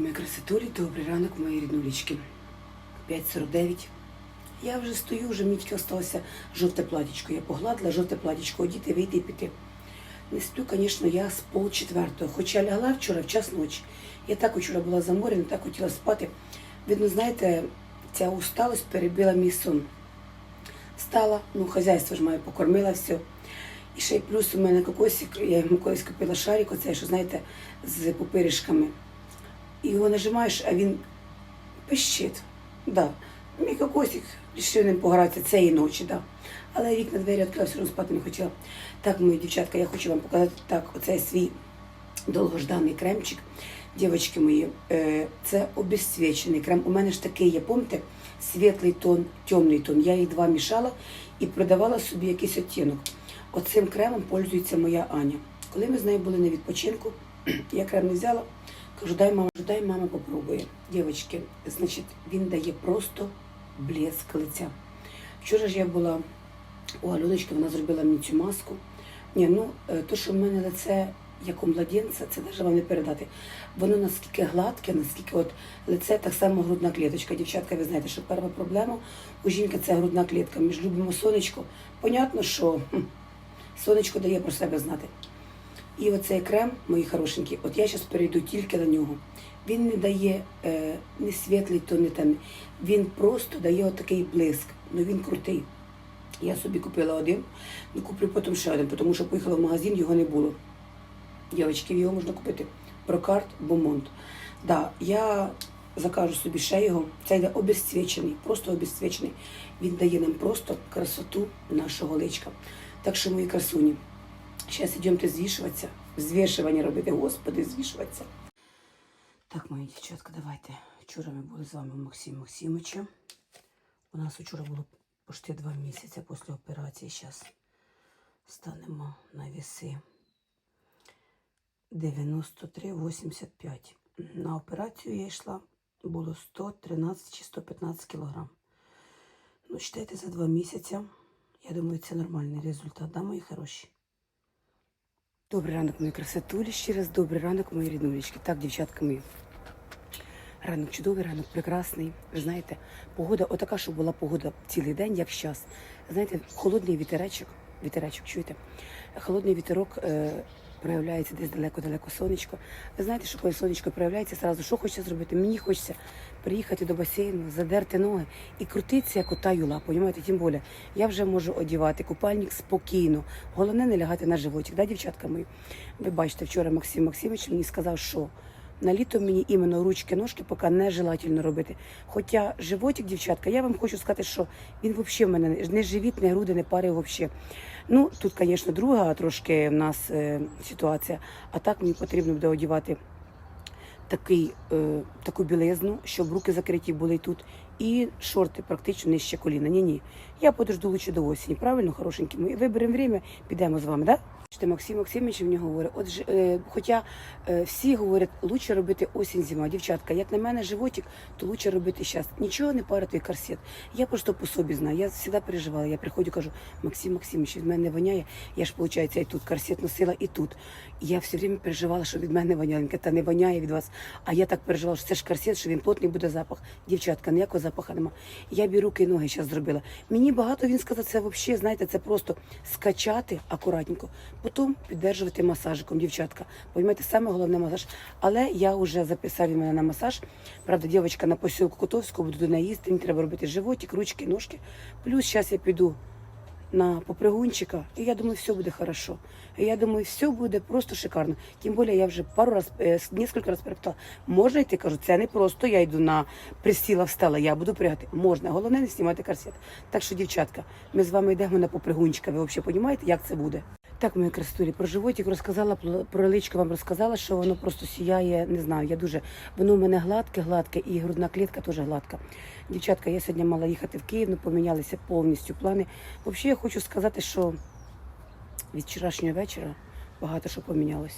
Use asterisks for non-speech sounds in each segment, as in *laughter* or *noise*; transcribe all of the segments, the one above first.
мої красотулі, добрий ранок, мої ріднулічки. 5.49. Я вже стою, вже мені тільки осталося жовте платічко. Я погладила жовте платічко, одіти, вийти і піти. Не сплю, звісно, я з пол четвертого. Хоча лягла вчора в час ночі. Я так вчора була заморена, так хотіла спати. Видно, знаєте, ця усталость перебила мій сон. Стала, ну, хазяйство ж моє покормила все. І ще й плюс у мене кокосик, я йому колись купила шарик, оцей, що знаєте, з пупиришками. Його нажимаєш, а він пищить. Да. Мій кокосик рішив ним погратися цієї ночі, да. Але вікна двері відкрила, все одно спати не хотіла. Так, мої дівчатка, я хочу вам показати так, оцей свій довгожданий кремчик. Дівчатки мої, е, це обезцвічений крем. У мене ж такий є, помните, світлий тон, темний тон. Я їх два мішала і продавала собі якийсь оттінок. Оцим кремом пользується моя Аня. Коли ми з нею були на відпочинку, *clears throat* я крем не взяла, кажу, дай мама, дай мама попробує. Дівчатки, значить, він дає просто блеск лиця. Вчора ж я була у Альоночки, вона зробила мені цю маску. Ні, ну е, то, що в мене лице як у младенця, це навіть вам не передати. Воно наскільки гладке, наскільки от лице, так само грудна кліточка. Дівчатка, ви знаєте, що перша проблема у жінки це грудна клітка. Ми ж любимо сонечко. Понятно, що сонечко дає про себе знати. І оцей крем, мої хорошенькі, от я зараз перейду тільки на нього. Він не дає е, не світлий, то не темний. Він просто дає отакий блиск. Ну він крутий. Я собі купила один, ну куплю потім ще один, тому що поїхала в магазин, його не було. Дівчатки, його можна купити. Прокарт Бомонт. Да, я закажу собі ще його. Це йде обезцвічений, просто обезцвічений. Він дає нам просто красоту нашого личка. Так що, мої красуні, зараз йдемте звішуватися, звішування робити, господи, звішуватися. Так, мої дівчатка, давайте. Вчора ми були з вами у Максима Максимовича. У нас вчора було почти два місяці після операції. Зараз станемо на віси. 93,85. На операцію я йшла, було 113 чи 115 кілограм. Ну, читайте, за два місяці. Я думаю, це нормальний результат, да, мої хороші? Добрий ранок, мої красотулі. Ще раз добрий ранок, мої ріднулечки. Так, дівчатка мої. Ранок чудовий, ранок прекрасний. Ви знаєте, погода, отака, що була погода цілий день, як зараз. Знаєте, холодний вітеречок, вітеречок, чуєте? Холодний вітерок е, проявляється десь далеко-далеко сонечко. Ви знаєте, що коли сонечко проявляється, зразу що хочеться зробити? Мені хочеться приїхати до басейну, задерти ноги і крутитися, як ота юла, понімаєте? Тим більше, я вже можу одівати купальник спокійно. Головне не лягати на животик, да, дівчатка мої? Ви бачите, вчора Максим Максимович мені сказав, що на літо мені іменно ручки-ножки поки нежелательно робити. Хоча животик, дівчатка, я вам хочу сказати, що він взагалі в мене не живіт, не груди, не пари взагалі. Ну, тут, звісно, друга трошки в нас е, ситуація, а так мені потрібно буде одягати такий, е, таку білизну, щоб руки закриті були тут, і шорти практично нижче коліна. Ні, ні. Я подожду лучше до осені. Правильно, хорошенькі? Ми виберемо время, підемо з вами, да? Максим Максимович мені говорить, от е, хоча е, всі говорять, лучше робити осінь зима. Дівчатка, як на мене животик, то лучше робити зараз. Нічого не парити корсет. Я просто по собі знаю. Я завжди переживала. Я приходжу, кажу, Максим Максимович, від мене воняє. Я ж, виходить, і тут корсет носила, і тут. Я все время переживала, що від мене воняє. Та не воняє від вас. А я так переживала, що це ж корсет, що він плотний буде запах. Дівчатка, ніякого запаху нема. Я бі руки і ноги зараз зробила. Мені багато він сказав, це взагалі, знаєте, це просто скачати акуратненько, потім піддержувати масажиком, дівчатка. Поймете, саме головне масаж. Але я вже записав мене на масаж. Правда, дівчатка на посілку Котовського буду до неї їсти. Мені треба робити животик, ручки, ножки. Плюс зараз я піду на попригунчика, і я думаю, все буде хорошо. И я думаю, все буде просто шикарно. Тим более я вже пару раз, э, несколько раз перепитала, можна йти? Кажу, це не просто я йду на присіла, встала, я буду пригати. Можна, головне не знімати корсет. Так що, дівчатка, ми з вами йдемо на попригунчика. Ви взагалі розумієте, як це буде? Так, мої красотулі, про животик розказала, про- личко вам розказала, що воно просто сіяє, не знаю, я дуже, воно у мене гладке, гладке, і грудна клітка теж гладка. Дівчатка, я сьогодні мала їхати в Київ, ну помінялися повністю плани. Взагалі, я хочу сказати, що від вчорашнього вечора багато що помінялось.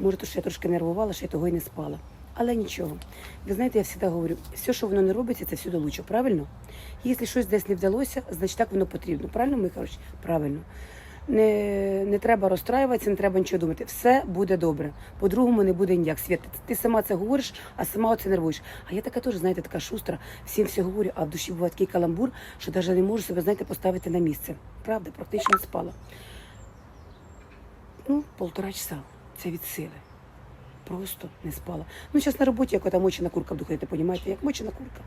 Може, то, що я трошки нервувала, що я того й не спала. Але нічого. Ви знаєте, я завжди говорю, все, що воно не робиться, це всюди лучше, правильно? Якщо щось десь не вдалося, значить так воно потрібно. Правильно, мої хороші? Правильно. Не, не треба розстраюватися, не треба нічого думати. Все буде добре. По-другому не буде ніяк. Світ, ти сама це говориш, а сама оце нервуєш. А я така теж, знаєте, така шустра, всім все говорю, а в душі буває такий каламбур, що навіть не можу себе, знаєте, поставити на місце. Правда, практично спала. Ну, полтора часа. Це від сили. Просто не спала. Ну, зараз на роботі, як ота мочена курка ходити, понімаєте, як мочена курка.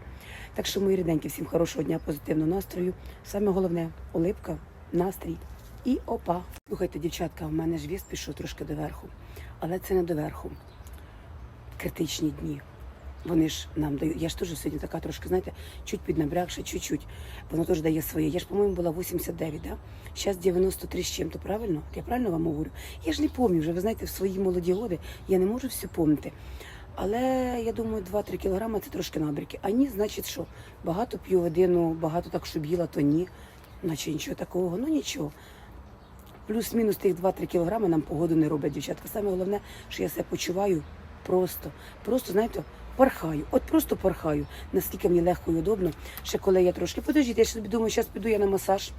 Так що, мої рідненькі, всім хорошого дня, позитивного настрою. Саме головне улипка, настрій і опа. Слухайте, дівчатка, в мене ж віст пішов трошки доверху, але це не доверху. Критичні дні. Вони ж нам дають. Я ж теж сьогодні така трошки, знаєте, чуть піднабрякша, чуть-чуть. Воно теж дає своє. Я ж, по-моєму, була 89, да? Зараз 93 з чим-то, правильно? Я правильно вам говорю? Я ж не пам'ятаю вже, ви знаєте, в свої молоді годи я не можу все пам'ятати. Але я думаю, 2-3 кілограми це трошки набріки. А ні, значить, що багато п'ю води, ну багато так, щоб їла, то ні. Наче нічого такого, ну нічого. Плюс-мінус тих 2-3 кілограми нам погоду не роблять, дівчатка. Саме головне, що я себе почуваю просто, просто, знаєте, порхаю. От просто порхаю. Наскільки мені легко і удобно. Ще коли я трошки. Подождіть, я собі думаю, зараз піду я на масаж.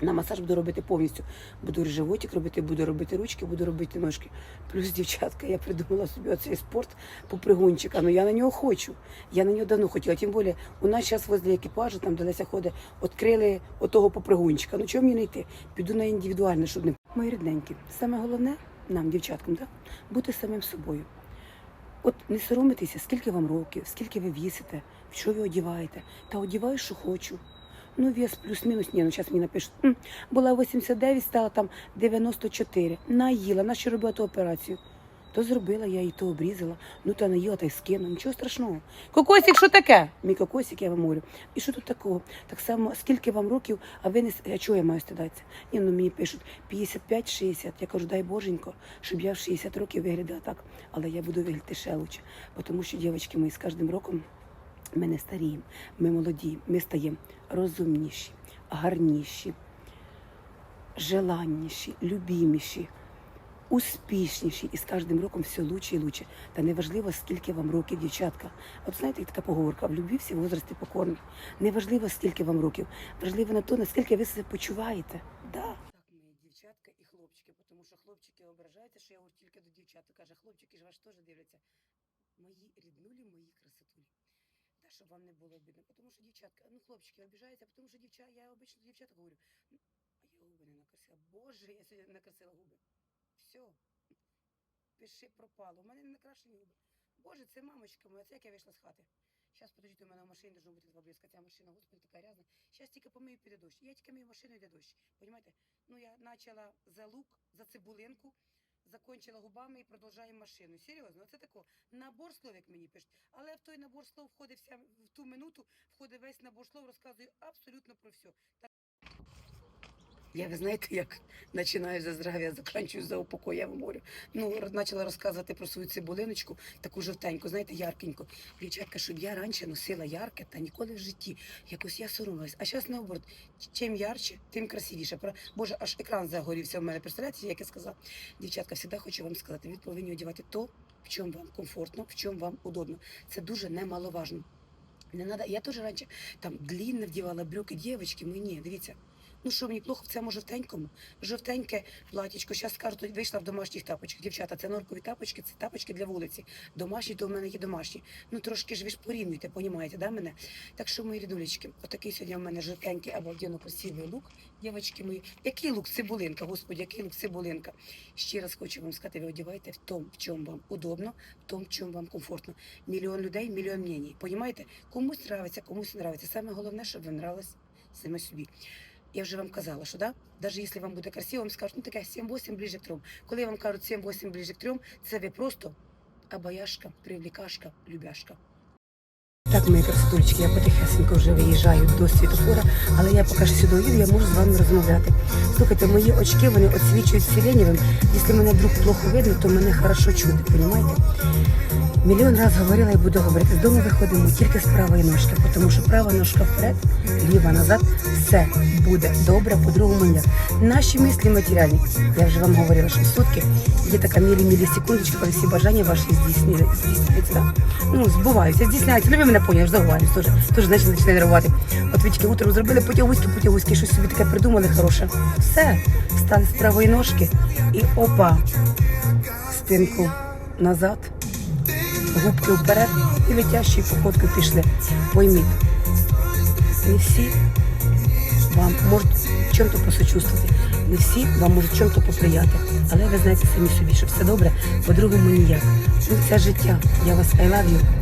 На масаж буду робити повністю. Буду животик робити, буду робити ручки, буду робити ножки. Плюс, дівчатка, я придумала собі оцей спорт по пригончика. Ну я на нього хочу. Я на нього давно хотіла. Тим більше, у нас зараз возле екіпажу, там де Леся ходить, відкрили отого попригунчика. Ну чого мені не йти? Піду на індивідуальне, щоб не мої рідненькі. Саме головне нам, дівчаткам, да? бути самим собою. От не соромитися, скільки вам років, скільки ви вісите, в що ви одіваєте. Та одіваю, що хочу. Ну, вес плюс-мінус, ні, ну зараз мені напишуть. «М, Була 89, стала там 94. Наїла, на що робила ту операцію? То зробила, я її то обрізала, ну та наїла, та й скину, нічого страшного. Кокосик, що таке? Мій кокосик, я вам говорю. І що тут такого? Так само, скільки вам років, а ви не а чого я маю стидатися? Ні, ну мені пишуть 55-60. Я кажу, дай боженько, щоб я в 60 років виглядала так, але я буду виглядати ще лучше. Тому що, дівчатки мої, з кожним роком ми не старіємо, ми молоді, ми стаємо розумніші, гарніші, желанніші, любіміші, успішніші. І з кожним роком все лучше і лучше. Та неважливо, скільки вам років, дівчатка. От знаєте, така поговорка, в любві всі возрасти покорні. Неважливо, скільки вам років. Важливо на то, наскільки ви себе почуваєте. Да. Дівчатка і хлопчики, тому що хлопчики ображаються, що я тільки до дівчат. Каже, хлопчики ж вас теж дивляться. Мої ріднулі, мої красотулі. Щоб вам не було обідно. Тому що дівчатка, ну хлопчики обіжаються, тому що дівча, я обично дівчат говорю, «Ну, а *laughs* я губи не накрасила. Боже, я сьогодні накрасила губи. Все. Пиши пропало. У мене не накрашені губи. Боже, це мамочка моя, це як я вийшла з хати. Зараз, подождіть, у мене в машині должна бути два близька. Ця машина, господи, така грязна. Зараз тільки помию, піде дощ. Я тільки мию машину, йде дощ. Понімаєте? Ну, я почала за лук, за цибулинку, закончила губами і продовжаю машину. Серйозно, це тако. Набор слов, як мені пишуть. Але в той набор слов входить вся, в ту минуту, входить весь набор слов, розказую абсолютно про все. Я, ви знаєте, як починаю за здрав'я, закінчую за упокой, я вам говорю. Ну, почала розказувати про свою цибулиночку, таку жовтеньку, знаєте, яркеньку. Дівчатка, щоб я раніше носила ярке, та ніколи в житті. Якось я соромилась. А зараз наоборот, чим ярче, тим красивіше. Боже, аж екран загорівся в мене. Представляєте, як я сказала? Дівчатка, завжди хочу вам сказати, ви повинні одягати то, в чому вам комфортно, в чому вам удобно. Це дуже немаловажно. Не надо. Я теж раніше там длінно вдівала брюки дівчатки, мені, дивіться. Ну що мені плохо в цьому жовтенькому? Жовтеньке платічко. Зараз скажуть, вийшла в домашніх тапочках. Дівчата, це норкові тапочки, це тапочки для вулиці. Домашні, то в мене є домашні. Ну трошки ж ви ж порівнюєте, понімаєте, да, мене? Так що, мої рідулечки, отакий сьогодні в мене жовтенький, обалденно красивий лук. Дівчатки мої, який лук цибулинка, господи, який лук цибулинка. Ще раз хочу вам сказати, ви одівайте в тому, в чому вам удобно, в тому, в чому вам комфортно. Мільйон людей, мільйон мнений. Понімаєте? Комусь нравиться, комусь не нравиться. Саме головне, щоб ви нравилось саме собі. Я вже вам казала, що да, навіть якщо вам буде красиво, вам скажуть, ну таке 7-8 ближе к 3. Коли вам кажуть 7-8 ближе к 3, це ви просто обаяшка, привлікашка, любяшка. Так, мої красотулечки, я потихесенько вже виїжджаю до світофора, але я поки що сюди їду, я можу з вами розмовляти. Слухайте, мої очки вони освічують сиренєвим. Якщо мене вдруг плохо видно, то мене хорошо чути, розумієте? Мільйон раз говорила і буду говорити. З дому виходимо тільки з правої ножки, тому що права ножка вперед, ліва назад, все буде добре, по-другому ніяк. Наші мислі матеріальні. Я вже вам говорила, що сутки є така мілі-мілі секундочка, коли всі бажання ваші здійснюються. Ну, збуваються, здійсняються. Ну, ви мене поняли, ж заговорюсь теж. Теж, значить, починає нервувати. От ви тільки утром зробили потягуськи, потягуськи, щось собі таке придумали хороше. Все, стали з правої ножки і опа, спинку назад, губки вперед і летящою походкою пішли. Пойміть, не всі вам можуть в чому-то посочувствувати, не всі вам можуть в чому-то поприяти. Але ви знаєте самі собі, що все добре, по-другому ніяк. Ну, це життя. Я вас I love you.